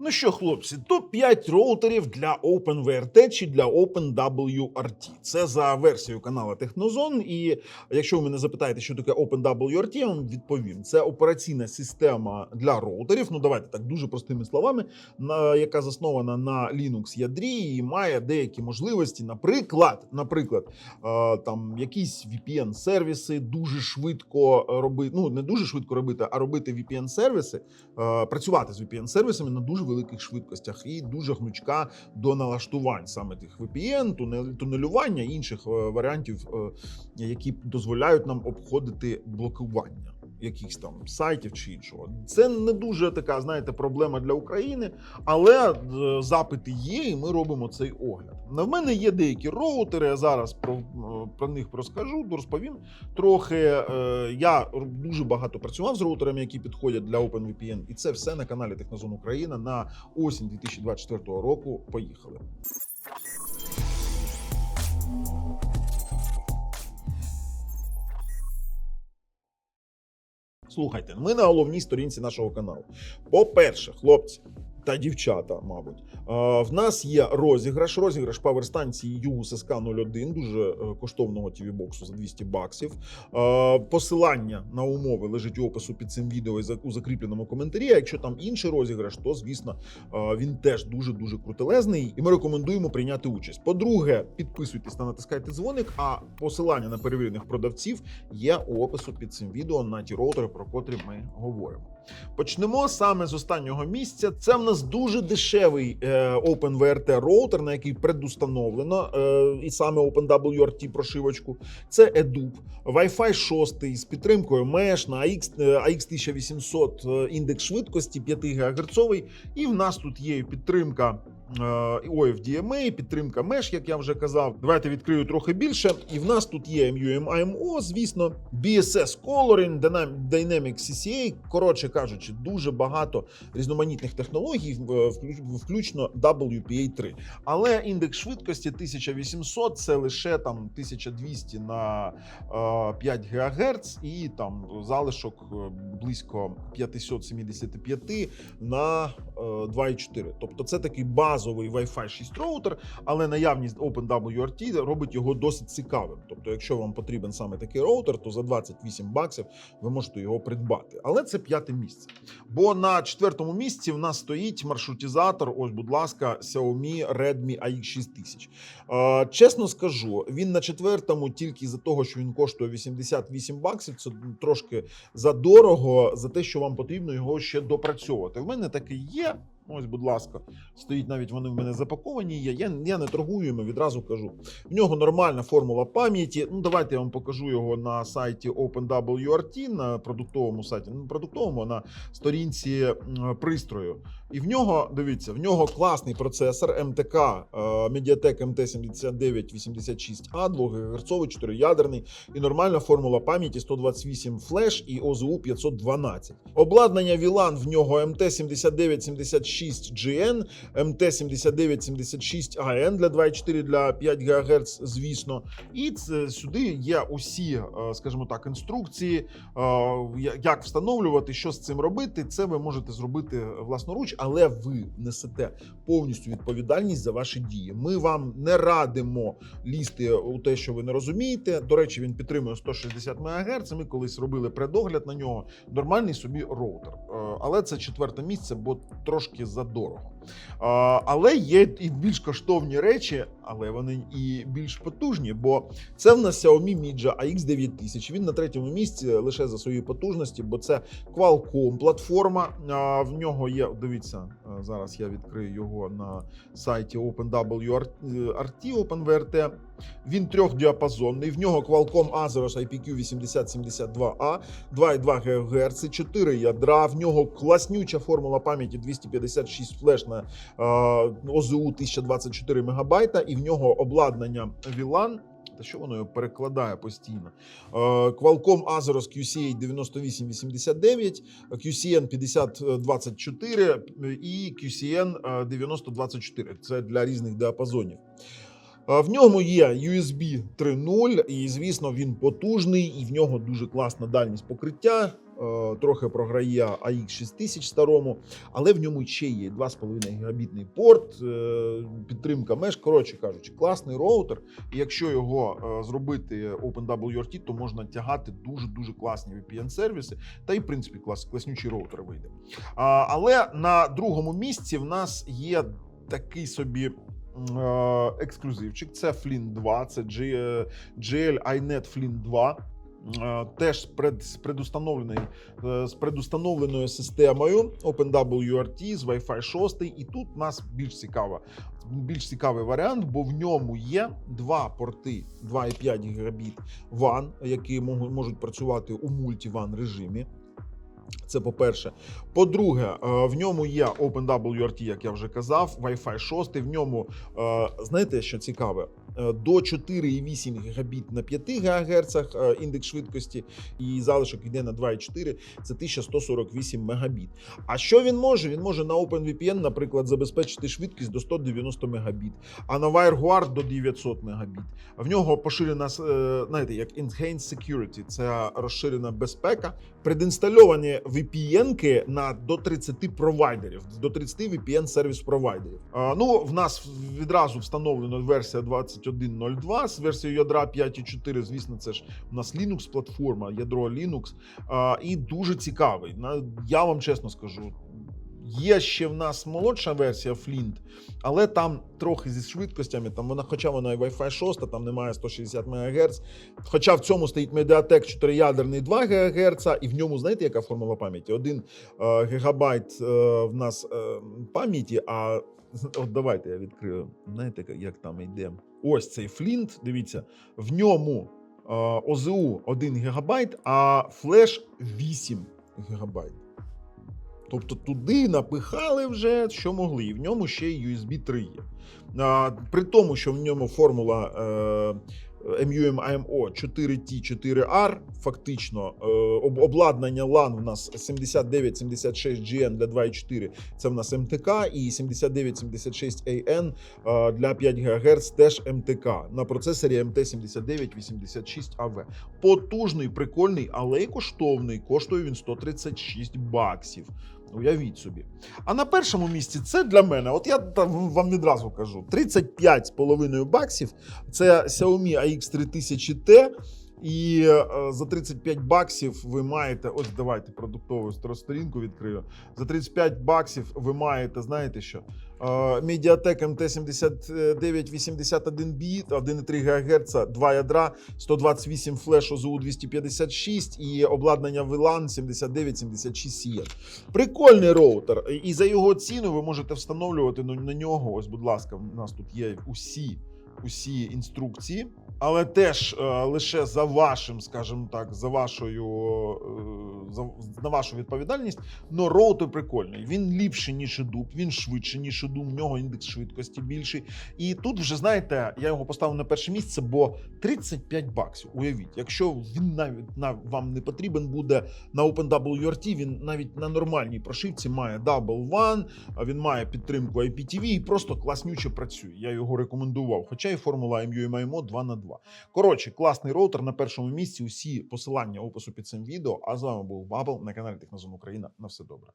Ну що, хлопці, топ-5 роутерів для OpenVRT чи для OpenWRT. Це за версією каналу Технозон. І якщо ви мене запитаєте, що таке OpenWRT, я вам відповім. Це операційна система для роутерів. Ну давайте так дуже простими словами, на яка заснована на Linux ядрі і має деякі можливості. Наприклад, наприклад, е, там якісь VPN-сервіси дуже швидко робити. Ну не дуже швидко робити, а робити VPN-сервіси, е, працювати з VPN-сервісами на дуже великих швидкостях і дуже гнучка до налаштувань саме тих VPN, тунелювання інших е, варіантів, е, які дозволяють нам обходити блокування. Якихось там сайтів чи іншого, це не дуже така, знаєте, проблема для України, але е, запити є, і ми робимо цей огляд. На мене є деякі роутери. Я зараз про, них розкажу, розповім трохи. Е, Я дуже багато працював з роутерами, які підходять для OpenVPN, і це все на каналі Технозон Україна на осінь 2024 року. Поїхали. Слухайте, ми на головній сторінці нашого каналу. По-перше, хлопці та дівчата, мабуть, в нас є розіграш. Розіграш паверстанції USSK 01, дуже е, коштовного tv боксу за 200 баксів. Посилання на умови лежить у опису під цим відео і у закріпленому коментарі. А якщо там інший розіграш, то звісно він теж дуже дуже крутелезний, і ми рекомендуємо прийняти участь. По-друге, підписуйтесь та натискайте дзвоник. А посилання на перевірених продавців є у опису під цим відео на ті роутери, про котрі ми говоримо. Почнемо саме з останнього місця. Це в нас дуже дешевий е, OpenVRT роутер, на який предустановлено е, і саме OpenWRT прошивочку. Це EDUB, Wi-Fi 6 з підтримкою Mesh на AX, AX1800 е, індекс швидкості 5 ГГц. І в нас тут є і е, OFDMA, підтримка Mesh, як я вже казав. Давайте відкрию трохи більше. І в нас тут є MUM AMO, звісно, BSS Coloring, Dynamic CCA. Коротше кажучи, дуже багато різноманітних технологій, включно WPA3. Але індекс швидкості 1800 це лише там 1200 на е, 5 ГГц і там залишок е, близько 575 на е, 2,4. Тобто це такий базовий Wi-Fi 6 роутер, але наявність OpenWRT робить його досить цікавим. Тобто, якщо вам потрібен саме такий роутер, то за 28 баксів ви можете його придбати. Але це п'яте місце. Бо на четвертому місці в нас стоїть маршрутизатор. Ось, будь ласка, Xiaomi Redmi AX6000. Е, Чесно скажу, він на четвертому тільки за того, що він коштує 88 баксів. Це трошки задорого за те, що вам потрібно його ще допрацьовувати. В мене таке є. Ось, будь ласка, стоїть навіть вони в мене запаковані. Є. Я, я не торгую, йому, відразу кажу. В нього нормальна формула пам'яті. Ну, давайте я вам покажу його на сайті OpenWRT, на продуктовому сайті, не продуктовому, на сторінці пристрою. І в нього, дивіться, в нього класний процесор МТК е, Mediatek MT7986A, 2 ГГц, 4-ядерний і нормальна формула пам'яті 128 флеш і ОЗУ 512. Обладнання VLAN в нього MT7976GN, MT7976AN для 2,4 для 5 ГГц, звісно. І це, сюди є усі, е, скажімо так, інструкції, е, як встановлювати, що з цим робити. Це ви можете зробити власноруч, але ви несете повністю відповідальність за ваші дії. Ми вам не радимо лізти у те, що ви не розумієте. До речі, він підтримує 160 МГц. Ми колись робили предогляд на нього. Нормальний собі роутер. Е, Але це четверте місце, бо трошки задорого. Але є і більш коштовні речі, але вони і більш потужні. Бо це в нас Xiaomi Midja AX9000. Він на третьому місці лише за свої потужності, бо це Qualcomm платформа. В нього є. Дивіться, зараз я відкрию його на сайті OpenWRT, OpenVRT. Він трьохдіапазонний. В нього Qualcomm Azeros IPQ 8072A, 2,2 ГГц, 4 ядра. В нього класнюча формула пам'яті 256 флеш на ОЗУ 1024 МБ, і в нього обладнання VLAN. Та що воно його перекладає постійно? Е, Qualcomm Azeros QCA 9889, QCN 5024 і QCN 9024. Це для різних діапазонів. Е, В ньому є USB 3.0, і звісно, він потужний, і в нього дуже класна дальність покриття. е, трохи програє AX 6000 старому, але в ньому ще є 2,5 гігабітний порт, е, підтримка меж. Коротше кажучи, класний роутер. І якщо його зробити OpenWRT, то можна тягати дуже дуже класні VPN-сервіси, та й в принципі клас, класнючий роутер вийде. Але на другому місці в нас є такий собі. Е, Ексклюзивчик, це Flint 2, це GL iNet Flint 2. Е, Теж з пред, з, предустановленою, е, системою OpenWRT з Wi-Fi 6. І тут нас більш цікава, більш цікавий варіант, бо в ньому є два порти 2,5 гігабіт WAN, які можуть, працювати у мультиван режимі. Це по-перше. По-друге, е, в ньому є OpenWRT, як я вже казав, Wi-Fi 6. В ньому, е, знаєте, що цікаве? Е, До 4,8 гігабіт на 5 ГГц е, індекс швидкості, і залишок йде на 2,4, це 1148 мегабіт. А що він може? Він може на OpenVPN, наприклад, забезпечити швидкість до 190 мегабіт, а на WireGuard до 900 мегабіт. В нього поширена, е, знаєте, як Enhanced Security, це розширена безпека. Предінстальовані VPN-ки на до 30 провайдерів, до 30 VPN сервіс провайдерів. Ну, в нас відразу встановлена версія 21.02 з версією ядра 5.4. Звісно, це ж у нас Linux платформа, ядро Linux. І дуже цікавий. Я вам чесно скажу. Є ще в нас молодша версія Flint, але там трохи зі швидкостями. Там вона, хоча вона і Wi-Fi 6, там немає 160 МГц. Хоча в цьому стоїть Mediatek 4-ядерний 2 ГГц, і в ньому знаєте, яка формула пам'яті? Один е, гігабайт е, в нас е, пам'яті. А от давайте я відкрию. Знаєте, як там йде? Ось цей флінт. Дивіться, в ньому ОЗУ 1 ГБ, а флеш 8 ГБ. Тобто туди напихали вже, що могли. І в ньому ще й USB 3 є. А, при тому, що в ньому формула е, MUM IMO 4T4R, фактично е, обладнання LAN в нас 7976 GN для 2.4 це в нас МТК, і 7976 AN е, для 5 ГГц теж МТК на процесорі MT7986AV. Потужний, прикольний, але й коштовний. Коштує він 136 баксів. Уявіть собі. А на першому місці це для мене. От я там вам відразу кажу: 35,5 баксів. Це Xiaomi AX3000T. І е, за 35 баксів ви маєте. Ось давайте продуктову сторінку відкрию. За 35 баксів ви маєте, знаєте що? Е, MT7981 біт, 1,3 ГГц, 2 ядра, 128 флеш ОЗУ 256 і обладнання VLAN 7976 CN. Прикольний роутер. І за його ціну ви можете встановлювати на нього. Ось, будь ласка, у нас тут є усі. Усі інструкції, але теж е, лише за вашим, скажімо так, за вашою е, за, на вашу відповідальність. Но роутер прикольний. Він ліпший, ніж Edub, він швидший, ніж Edub, в нього індекс швидкості більший. І тут вже знаєте, я його поставив на перше місце, бо 35 баксів. Уявіть, якщо він навіть на вам не потрібен буде на OpenWRT, він навіть на нормальній прошивці має Double One, він має підтримку IPTV і просто класнюче працює. Я його рекомендував. Хоча і формула MUMIMO 2 на 2. Коротше, класний роутер на першому місці. Усі посилання опису під цим відео. А з вами був Бабл на каналі Технозон Україна. На все добре.